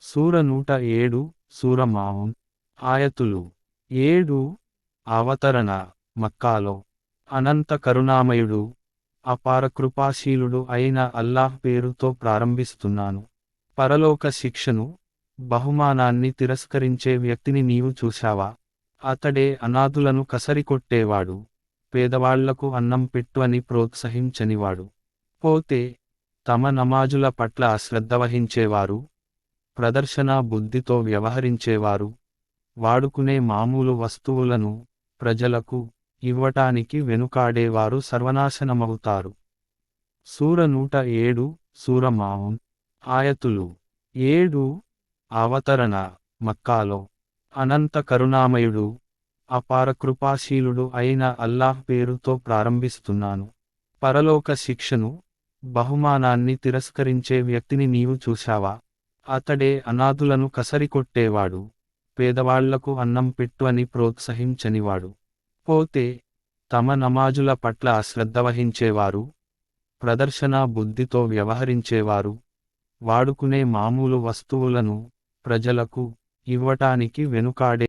సూర నూట ఏడు సూర మావున్ ఆయతులు. ఏడు అవతరణ మక్కాలో. అనంత కరుణామయుడు అపార కృపాశీలుడు అయిన అల్లాహ్ పేరుతో ప్రారంభిస్తున్నాను. పరలోక శిక్షను బహుమానాన్ని తిరస్కరించే వ్యక్తిని నీవు చూశావా? అతడే అనాథులను కసరికొట్టేవాడు. పేదవాళ్ళకు అన్నం పెట్టు అని ప్రోత్సహించనివాడు. పోతే తమ నమాజుల పట్ల అశ్రద్ధ వహించేవారు ప్రదర్శనా బుద్ధితో వ్యవహరించేవారు. వాడుకునే మామూలు వస్తువులను ప్రజలకు ఇవ్వటానికి వెనుకాడేవారు సర్వనాశనమవుతారు. సూర నూట ఏడు సూర ఆయతులు. ఏడు అవతరణ మక్కాలో. అనంత కరుణామయుడు అపార కృపాశీలుడు అయిన అల్లాహ్ పేరుతో ప్రారంభిస్తున్నాను. పరలోక శిక్షను బహుమానాన్ని తిరస్కరించే వ్యక్తిని నీవు చూశావా? అతడే అనాథులను కసరికొట్టేవాడు. పేదవాళ్ళకు అన్నం పెట్టు అని ప్రోత్సహించనివాడు. పోతే తమ నమాజుల పట్ల అశ్రద్ధ వహించేవారు ప్రదర్శనా బుద్ధితో వ్యవహరించేవారు వాడుకునే మామూలు వస్తువులను ప్రజలకు ఇవ్వటానికి వెనుకాడే